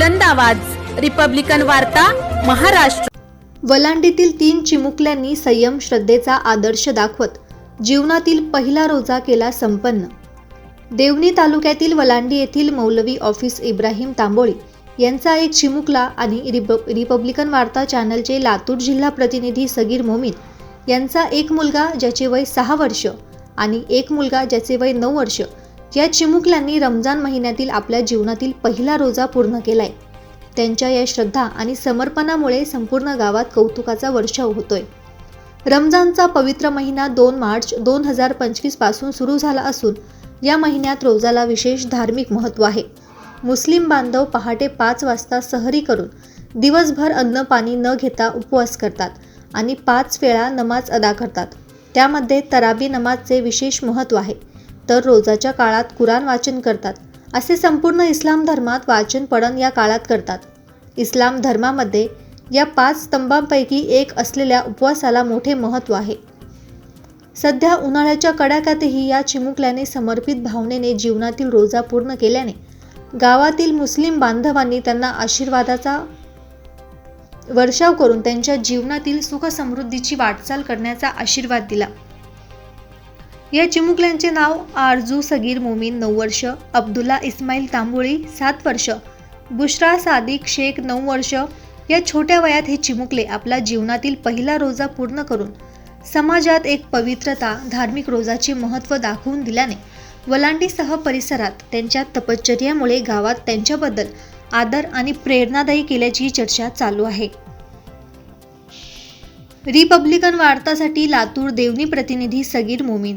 बुलंद आवाज. रिपब्लिकन वार्ता महाराष्ट्र. वलांडीतील तीन चिमुकल्यांनी संयम श्रद्धेचा आदर्श दाखवत जीवनातील पहिला रोजा केला संपन्न. देवणी तालुक्यातील वलांडी येथील मौलवी ऑफिस इब्राहिम तांबोळी यांचा एक चिमुकला आणि रिप रिपब्लिकन वार्ता चॅनलचे लातूर जिल्हा प्रतिनिधी सगीर मोमीन यांचा एक मुलगा ज्याचे वय सहा वर्ष आणि एक मुलगा ज्याचे वय नऊ वर्ष या चिमुकल्यांनी रमजान महिन्यातील आपल्या जीवनातील पहिला रोजा पूर्ण केलाय. त्यांच्या या श्रद्धा आणि समर्पणामुळे संपूर्ण गावात कौतुकाचा वर्षाव होतोय. रमजानचा पवित्र महिना दोन मार्च दोन हजार पंचवीसपासून सुरू झाला असून या महिन्यात रोजाला विशेष धार्मिक महत्त्व आहे. मुस्लिम बांधव पहाटे पाच वाजता सहरी करून दिवसभर अन्न पाणी न घेता उपवास करतात आणि पाच वेळा नमाज अदा करतात. त्यामध्ये तराबी नमाजचे विशेष महत्त्व आहे. तर रोजाच्या काळात कुराण वाचन करतात. असे संपूर्ण इस्लाम धर्मात वाचन पडण या काळात करतात. इस्लाम धर्मामध्ये या पाच स्तंभांपैकी एक असलेल्या उपवासाला मोठे महत्त्व आहे. सध्या उन्हाळ्याच्या कडाक्यातही या चिमुकल्याने समर्पित भावनेने जीवनातील रोजा पूर्ण केल्याने गावातील मुस्लिम बांधवांनी त्यांना आशीर्वादाचा वर्षाव करून त्यांच्या जीवनातील सुख समृद्धीची वाटचाल करण्याचा आशीर्वाद दिला. या चिमुकल्यांचे नाव आरजू सगीर मोमीन नऊ वर्ष अब्दुल्ला इस्माईल तांबोळी सात वर्ष. बुशरा सादिक शेख नऊ वर्ष. या छोट्या वयात हे चिमुकले आपला जीवनातील पहिला रोजा पूर्ण करून समाजात एक पवित्रता धार्मिक रोजाचे महत्त्व दाखवून दिल्याने वलांडीसह परिसरात त्यांच्या तपश्चर्यामुळे गावात त्यांच्याबद्दल आदर आणि प्रेरणादायी केल्याची चर्चा चालू आहे. रिपब्लिकन वार्तासाठी लातूर देवणी प्रतिनिधी सगीर मोमीन.